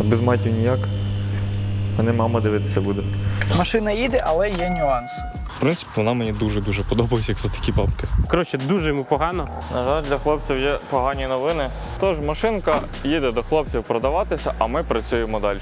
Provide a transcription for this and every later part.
А без матів ніяк. Мене мама дивитися буде. Машина їде, але є нюанс. В принципі, вона мені дуже-дуже подобається, як за такі бабки. Коротше, дуже йому погано. На жаль, для хлопців є погані новини. Тож машинка їде до хлопців продаватися, а ми працюємо далі.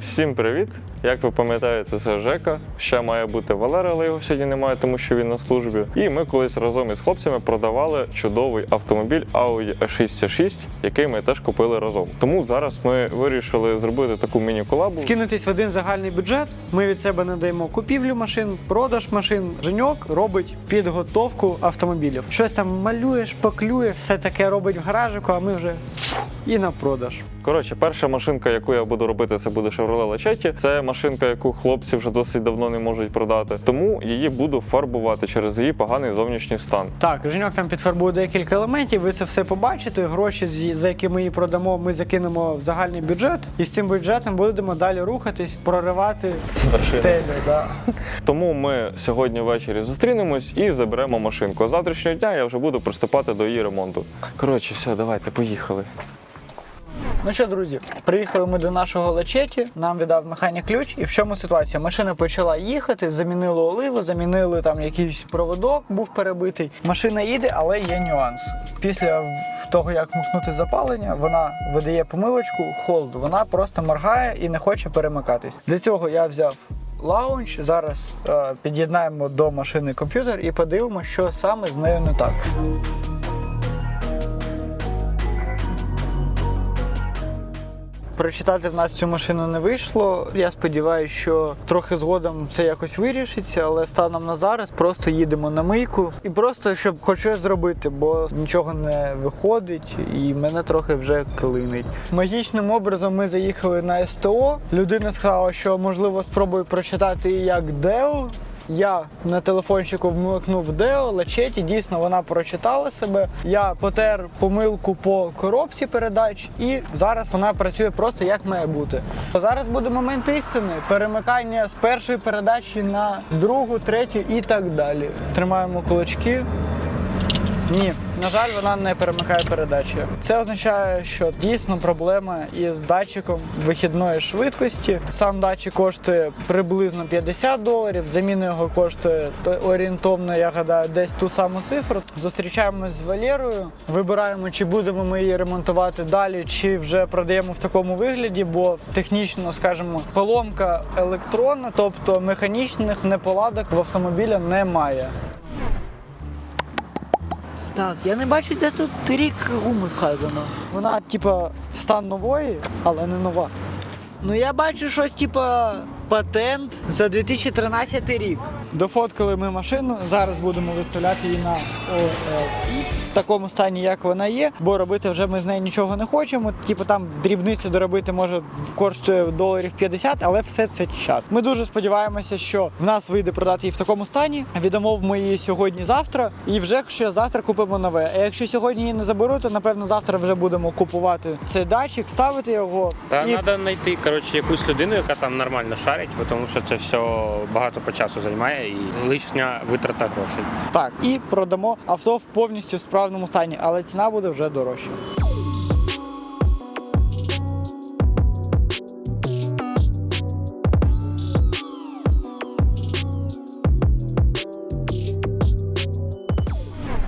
Всім привіт! Як ви пам'ятаєте, це Жека. Ще має бути Валера, але його сьогодні немає, тому що він на службі. І ми колись разом із хлопцями продавали чудовий автомобіль Audi a 6 який ми теж купили разом. Тому зараз ми вирішили зробити таку міні-колабу. Скинутись в один загальний бюджет. Ми від себе надаємо купівлю машин, продаж машин. Женьок робить підготовку автомобілів. Щось там малює, шпаклює, все таке робить в гаражику, а ми вже і на продаж. Коротше, перша машинка, яку я буду робити, це буде Chevrolet Lachetti. Це машинка, яку хлопці вже досить давно не можуть продати. Тому її буду фарбувати через її поганий зовнішній стан. Так, Женьок там підфарбує декілька елементів, ви це все побачите. Гроші, за які ми її продамо, ми закинемо в загальний бюджет. І з цим бюджетом будемо далі рухатись, проривати стелю. Да. Тому ми сьогодні ввечері зустрінемось і заберемо машинку. А з завтрашнього дня я вже буду приступати до її ремонту. Коротше, все, давайте, поїхали. Ну що, друзі, приїхали ми до нашого лечеті, нам віддав механік ключ. І в чому ситуація? Машина почала їхати, замінили оливу, замінили там якийсь проводок, був перебитий. Машина їде, але є нюанс. Після того, як вмикнути запалення, вона видає помилочку холд. Вона просто моргає і не хоче перемикатись. Для цього я взяв. Лаунч зараз е, під'єднаємо до машини комп'ютер і подивимося, що саме з нею не так. Прочитати в нас цю машину не вийшло. Я сподіваюся, що трохи згодом це якось вирішиться, але станом на зараз просто їдемо на мийку і просто щоб хоч зробити, бо нічого не виходить, і мене трохи вже клинить. Магічним образом ми заїхали на СТО. Людина сказала, що можливо спробую прочитати як Део. Я на телефончику вмикнув Део, лечеті, дійсно вона прочитала себе. Я потер помилку по коробці передач, і зараз вона працює просто як має бути. Зараз буде момент істини, перемикання з першої передачі на другу, третю і так далі. Тримаємо кулачки. Ні, на жаль, вона не перемикає передачі. Це означає, що дійсно проблема із датчиком вихідної швидкості. Сам датчик коштує приблизно 50 доларів. Заміна його коштує орієнтовно, я гадаю, десь ту саму цифру. Зустрічаємось з Валерою, вибираємо, чи будемо ми її ремонтувати далі, чи вже продаємо в такому вигляді, бо технічно, скажімо, поломка електронна, тобто механічних неполадок в автомобіля немає. Так, я не бачу, де тут рік гуми вказано. Вона, типа, стан нової, але не нова. Ну я бачу щось, типа, патент за 2013 рік. Дофоткали ми машину, зараз будемо виставляти її на в такому стані, як вона є, бо робити вже ми з нею нічого не хочемо. Типу там дрібницю доробити може коштує доларів 50, але все це час. Ми дуже сподіваємося, що в нас вийде продати її в такому стані. Відомовимо її сьогодні-завтра, і вже якщо завтра купимо нове. А якщо сьогодні її не заберу, то напевно завтра вже будемо купувати цей датчик, ставити його. Та і... треба знайти коротше, якусь людину, яка там нормально шарить, тому що це все багато по часу займає і лишня витрата грошей. Так, і продамо авто в повністю справному стані, але ціна буде вже дорожча.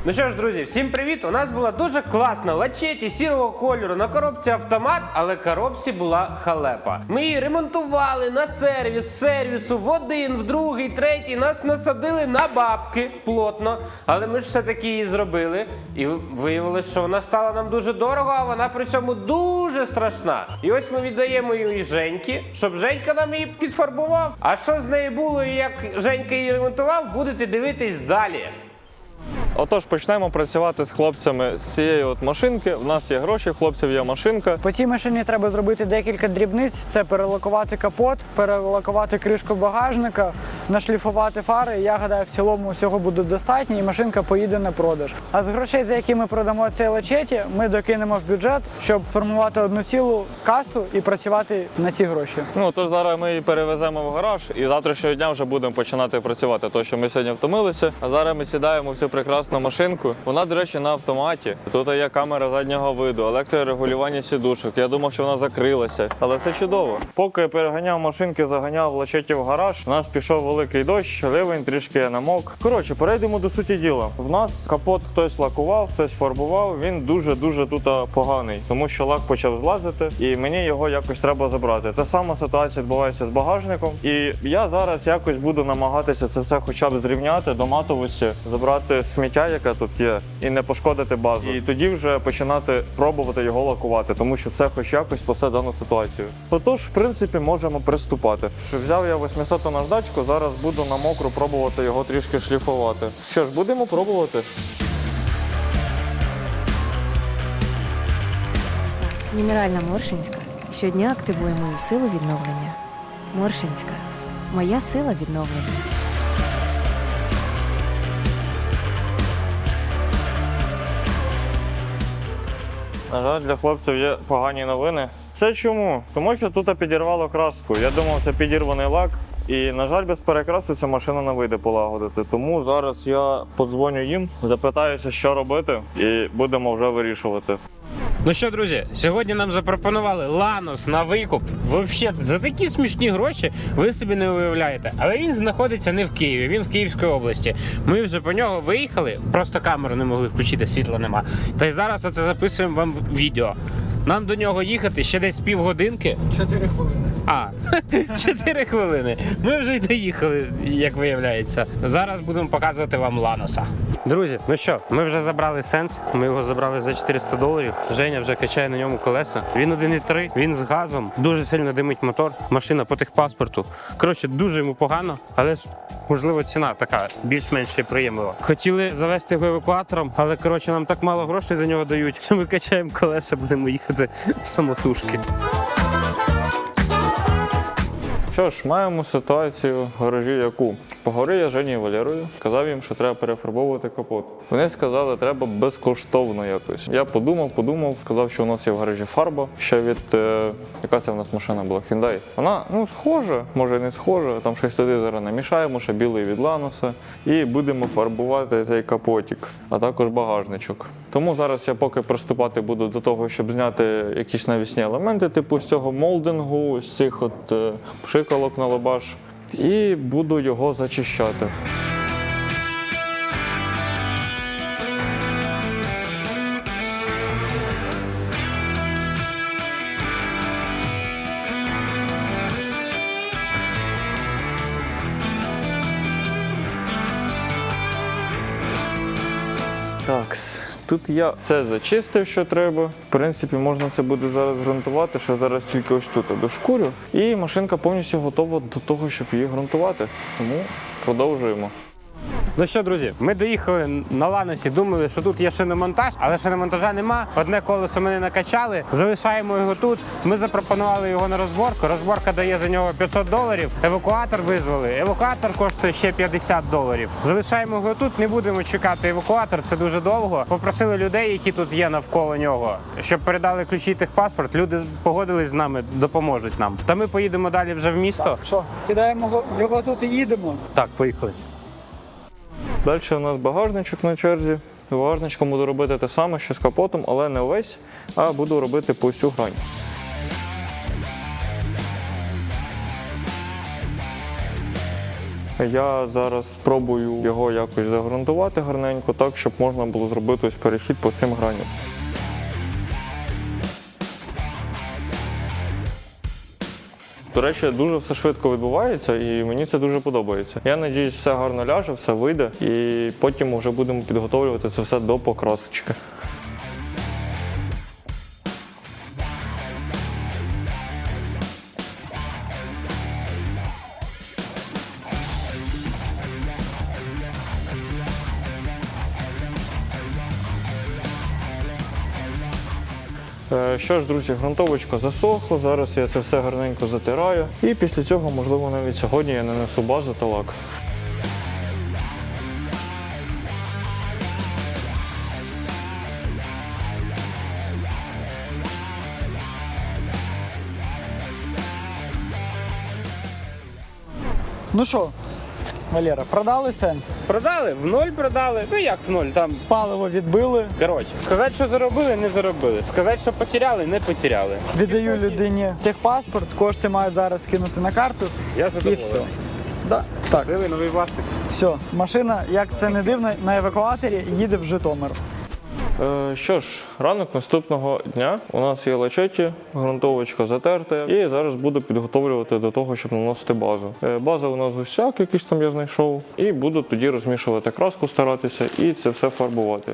Ну що ж, друзі, всім привіт! У нас була дуже класна лачеті сірого кольору на коробці автомат, але коробці була халепа. Ми її ремонтували на сервіс, сервісу в один, в другий, третій. Нас насадили на бабки плотно, але ми ж все-таки її зробили. І виявилось, що вона стала нам дуже дорого, а вона при цьому дуже страшна. І ось ми віддаємо її Женьки, щоб Женька нам її підфарбував. А що з нею було і як Женька її ремонтував, будете дивитись далі. Отож, почнемо працювати з хлопцями з цієї от машинки. У нас є гроші, хлопців є машинка. По цій машині треба зробити декілька дрібниць: це перелакувати капот, перелакувати кришку багажника, нашліфувати фари. Я гадаю, в цілому всього буде достатньо, і машинка поїде на продаж. А з грошей, за які ми продамо цей лачеті, ми докинемо в бюджет, щоб формувати одну цілу касу і працювати на ці гроші. Ну тож зараз ми її перевеземо в гараж і завтрашнього дня вже будемо починати працювати. То що ми сьогодні втомилися. А зараз ми сідаємо в цю прекрасну машинку. Вона, до речі, на автоматі. Тут є камера заднього виду, електрорегулювання сідушок. Я думав, що вона закрилася, але це чудово. Поки я переганяв машинки, заганяв лачеті в гараж. У нас пішов великий дощ, ливень трішки намок. Коротше, перейдемо до суті діла. В нас капот хтось лакував, хтось фарбував. Він дуже дуже тут поганий, тому що лак почав злазити, і мені його якось треба забрати. Та сама ситуація відбувається з багажником. І я зараз якось буду намагатися це все хоча б зрівняти до матовості, забрати сміття, яке тут є, і не пошкодити базу. І тоді вже починати пробувати його лакувати, тому що це хоч якось спасе дану ситуацію. Отож, в принципі, можемо приступати. Взяв я 800 наждачку, зараз буду на мокру пробувати його трішки шліфувати. Що ж, будемо пробувати. Мінеральна Моршинська щодня активує мою силу відновлення. Моршинська моя сила відновлення. На жаль, для хлопців є погані новини. Це чому? Тому що тут підірвало краску. Я думав, це підірваний лак. І, на жаль, без перекраси ця машина не вийде полагодити. Тому зараз я подзвоню їм, запитаюся, що робити, і будемо вже вирішувати. Ну що, друзі, сьогодні нам запропонували Ланос на викуп. Взагалі, за такі смішні гроші ви собі не уявляєте. Але він знаходиться не в Києві, він в Київській області. Ми вже по нього виїхали, просто камеру не могли включити, світла нема. Та й зараз оце записуємо вам відео. Нам до нього їхати ще десь півгодинки. Чотири хвилини. А, 4 хвилини. Ми вже й доїхали, як виявляється. Зараз будемо показувати вам Ланоса. Друзі, ну що, ми вже забрали сенс. Ми його забрали за 400 доларів. Женя вже качає на ньому колеса. Він 1,3, він з газом, дуже сильно димить мотор. Машина по техпаспорту. Коротше, дуже йому погано, але ж можливо ціна така більш-менш приємлива. Хотіли завести його евакуатором, але коротше нам так мало грошей за нього дають. що Ми качаємо колеса, будемо їхати самотужки. Що ж, маємо ситуацію гаражі яку? Поговорив я Жені і Валерою, сказав їм, що треба перефарбовувати капот. Вони сказали, що треба безкоштовно якось. Я подумав, подумав, сказав, що у нас є в гаражі фарба. Ще від е, яка це в нас машина була? Hyundai. Вона ну схожа, може не схожа. Там щось туди зараз намішаємо, ще білий від Ланоса, і будемо фарбувати цей капотик, а також багажничок. Тому зараз я поки приступати буду до того, щоб зняти якісь навісні елементи, типу з цього молдингу, з цих от е, пшикалок на лобаш, і буду його зачищати. Так, тут я все зачистив, що треба. В принципі, можна це буде зараз ґрунтувати, що зараз тільки ось тут дошкурю. І машинка повністю готова до того, щоб її ґрунтувати. Тому продовжуємо. Ну що, друзі, ми доїхали на Ланосі, думали, що тут є шиномонтаж, але шиномонтажа нема. Одне колесо ми не накачали, залишаємо його тут. Ми запропонували його на розборку. Розборка дає за нього 500 доларів. Евакуатор визвали. Евакуатор коштує ще 50 доларів. Залишаємо його тут, не будемо чекати евакуатор, це дуже довго. Попросили людей, які тут є навколо нього, щоб передали ключі техпаспорт. Люди погодились з нами, допоможуть нам. Та ми поїдемо далі вже в місто. Що, кидаємо його тут і їдемо. Так, поїхали. Далі у нас багажничок на черзі. Багажничком буду робити те саме, що з капотом, але не увесь, а буду робити по всю грань. Я зараз спробую його якось загрунтувати гарненько, так, щоб можна було зробити ось перехід по цим граням. До речі, дуже все швидко відбувається, і мені це дуже подобається. Я надіюсь, все гарно ляже, все вийде, і потім вже будемо підготовлювати це все до покрасочки. Що ж, друзі, ґрунтовочка засохла. Зараз я це все гарненько затираю. І після цього, можливо, навіть сьогодні я нанесу базу та лак. Ну що, Валера, продали сенс? Продали, в ноль продали. Ну як в ноль? Там Паливо відбили. коротше. Сказати, що заробили, не заробили. Сказати, що потеряли, не потеряли. Віддаю людині техпаспорт, кошти мають зараз кинути на карту Я і задоволений. все. Да, так, Диви, новий власник. все. Машина, як це не дивно, на евакуаторі їде в Житомир. Е, Що ж, ранок наступного дня у нас є лачеті, ґрунтовочка затерта, і зараз буду підготовлювати до того, щоб наносити базу. Е, База у нас гусяк, якийсь там я знайшов, і буду тоді розмішувати краску, старатися і це все фарбувати.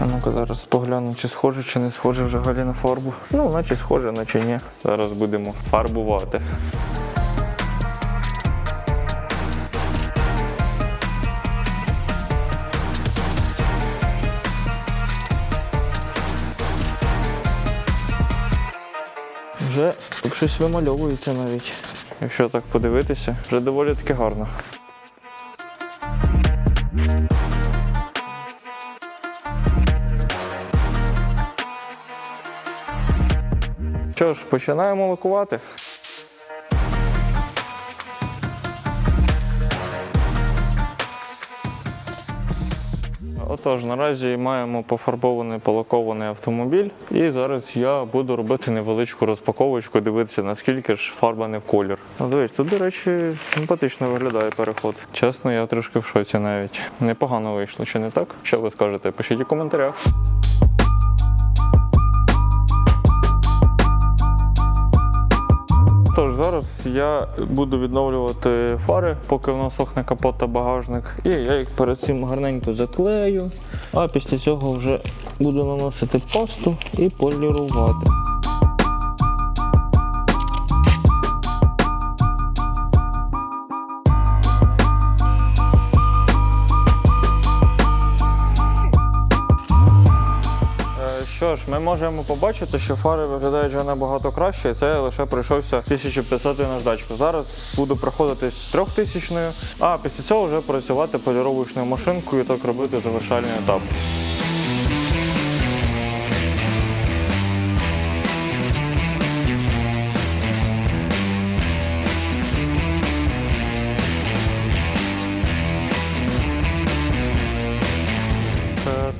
Ну-ка зараз погляну, чи схоже, чи не схоже вже Галі на фарбу. Ну, наче схоже, наче ні. Зараз будемо фарбувати. Щось вимальовується навіть. Якщо так подивитися, вже доволі таки гарно. Що ж, починаємо лакувати. Отож, наразі маємо пофарбований полакований автомобіль, і зараз я буду робити невеличку розпаковочку, дивитися, наскільки ж фарба не в колір. Ну, дивись, тут, до речі, симпатично виглядає переход. Чесно, я трошки в шоці навіть. Непогано вийшло, чи не так? Що ви скажете? Пишіть у коментарях. Тож зараз я буду відновлювати фари, поки в нас сохне капот та багажник. І я їх перед цим гарненько заклею, а після цього вже буду наносити пасту і полірувати. Ми можемо побачити, що фари виглядають вже набагато краще, і це лише пройшовся 1500 наждачку. Зараз буду проходити з 3000, а після цього вже працювати поліровочною машинкою і так робити завершальний етап.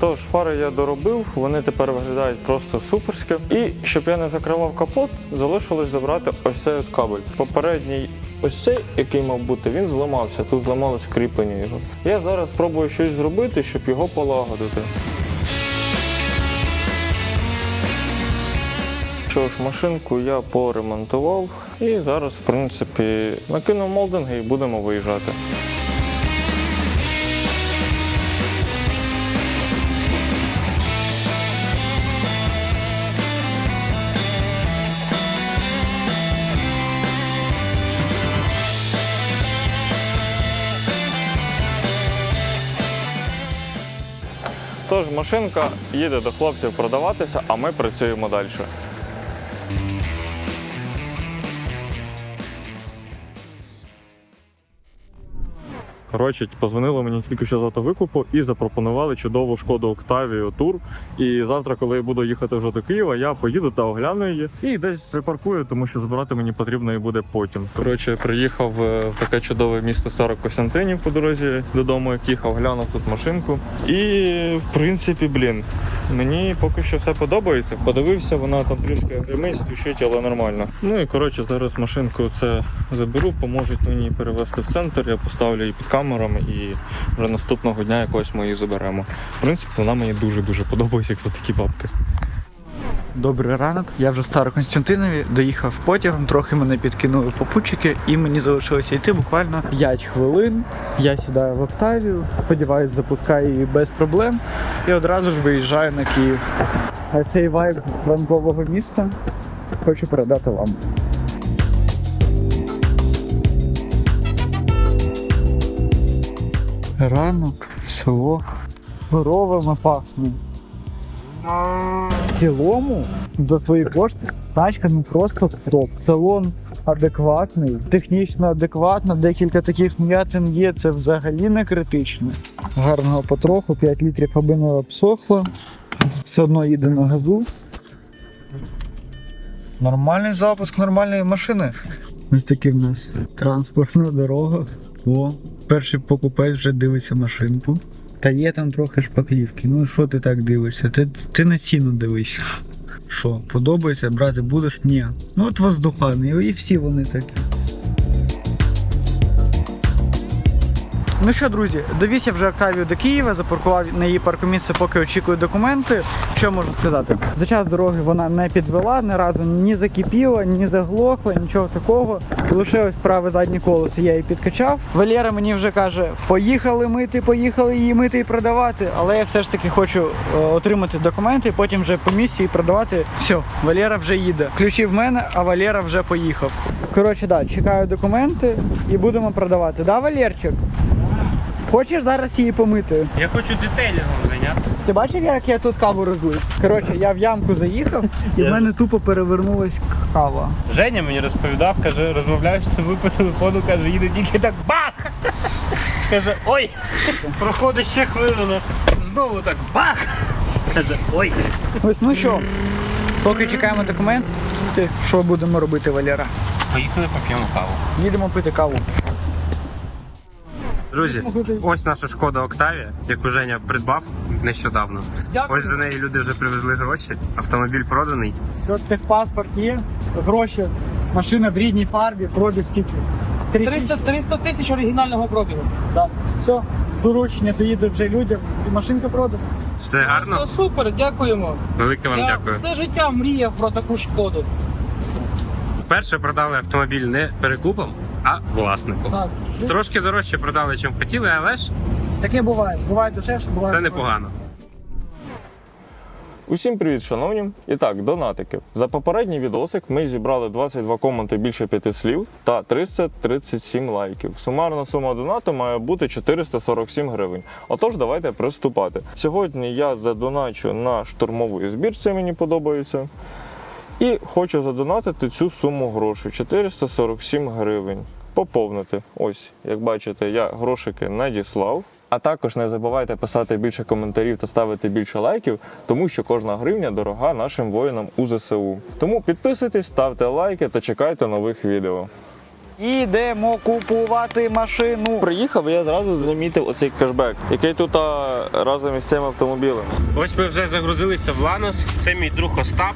Тож, фари я доробив, вони тепер виглядають просто суперськи. І щоб я не закривав капот, залишилось забрати ось цей от кабель. Попередній ось цей, який мав бути, він зламався. Тут зламалось кріплення його. Я зараз спробую щось зробити, щоб його полагодити. Що ж, машинку я поремонтував і зараз, в принципі, накинув молдинги і будемо виїжджати. Тож машинка їде до хлопців продаватися, а ми працюємо далі. Коротше, позвонили мені тільки що з автовикупу і запропонували чудову шкоду Октавію тур. І завтра, коли я буду їхати вже до Києва, я поїду та огляну її і десь припаркую, тому що збирати мені потрібно і буде потім. Коротше, приїхав е, в таке чудове місто Старо Костянтинів по дорозі додому, як їхав, глянув тут машинку. І в принципі, блін, мені поки що все подобається. Подивився, вона там трішки гримить, стучить, але нормально. Ну і коротше, зараз машинку це заберу, поможуть мені перевезти в центр. Я поставлю її під камерами і вже наступного дня якось ми її заберемо. В принципі, вона мені дуже дуже подобається, як за такі бабки. Добрий ранок. Я вже в Староконстантинові, доїхав потягом, трохи мене підкинули попутчики, і мені залишилося йти буквально 5 хвилин. Я сідаю в Октавію, сподіваюсь, запускаю її без проблем і одразу ж виїжджаю на Київ. А цей вайб ранкового міста хочу передати вам. Ранок, село. Коровами пахне. В цілому, до своїх кошти, тачка ну просто топ. Салон адекватний, технічно адекватно, декілька таких м'ятин є, це взагалі не критично. Гарного потроху, 5 літрів не обсохло. Все одно їде на газу. Нормальний запуск нормальної машини. Ось такі в нас транспортна дорога. О, перший покупець вже дивиться машинку. Та є там трохи шпаклівки. Ну що ти так дивишся? Ти, ти на ціну дивишся. Що, подобається, брати будеш? Ні. Ну от воздухани, і всі вони такі. Ну що, друзі, довіз я вже Октавію до Києва, запаркував на її паркомісце, поки очікую документи. Що можу сказати? За час дороги вона не підвела, ні разу ні закипіла, ні заглохла, нічого такого. Лише ось праве заднє колесо я її підкачав. Валера мені вже каже: поїхали мити, поїхали її мити і продавати. Але я все ж таки хочу е, отримати документи, потім вже по місії продавати. Все, Валера вже їде. Ключі в мене, а Валера вже поїхав. Коротше, да, чекаю документи і будемо продавати. Да, Валерчик? Хочеш зараз її помити? Я хочу детейлінгом зайнятися. Ти бачив, як я тут каву розлив? Коротше, я в ямку заїхав і в мене тупо перевернулась кава. Женя мені розповідав, каже, розмовляєш з тобою по телефону, каже, їде тільки так бах! Каже, ой! Проходить ще хвилина. Знову так бах! Каже, ой! Ось ну що, поки чекаємо документи, що будемо робити, Валера? Поїхали поп'ємо каву. Їдемо пити каву. Друзі, ось наша шкода Октавія, яку Женя придбав нещодавно. Дякую. Ось за неї люди вже привезли гроші. Автомобіль проданий. Все, техпаспорт є, гроші, машина в рідній фарбі, пробіг скільки? 300, 300 тисяч оригінального пробігу. Да. Все, доручення доїде вже людям і машинка продана. Все гарно. Ну, супер, дякуємо. Велике вам Я дякую. все життя мріяв про таку шкоду. Вперше продали автомобіль не перекупом, а власником. Так. Трошки дорожче продали, чим хотіли, але ж Таке буває. Буває дешевше, буває. це непогано. Усім привіт, шановні! І так, донатики. За попередній відосик ми зібрали 22 коменти більше 5 слів та 337 лайків. Сумарна сума донату має бути 447 гривень. Отож, давайте приступати. Сьогодні я задоначу на штурмовий збір, це мені подобається. І хочу задонатити цю суму грошей 447 гривень. Поповнити. Ось, як бачите, я грошики надіслав. А також не забувайте писати більше коментарів та ставити більше лайків, тому що кожна гривня дорога нашим воїнам у ЗСУ. Тому підписуйтесь, ставте лайки та чекайте нових відео. Ідемо купувати машину. Приїхав, і я зразу замітив оцей кешбек, який тут а, разом із цим автомобілем. Ось ми вже загрузилися в Ланос. Це мій друг Остап.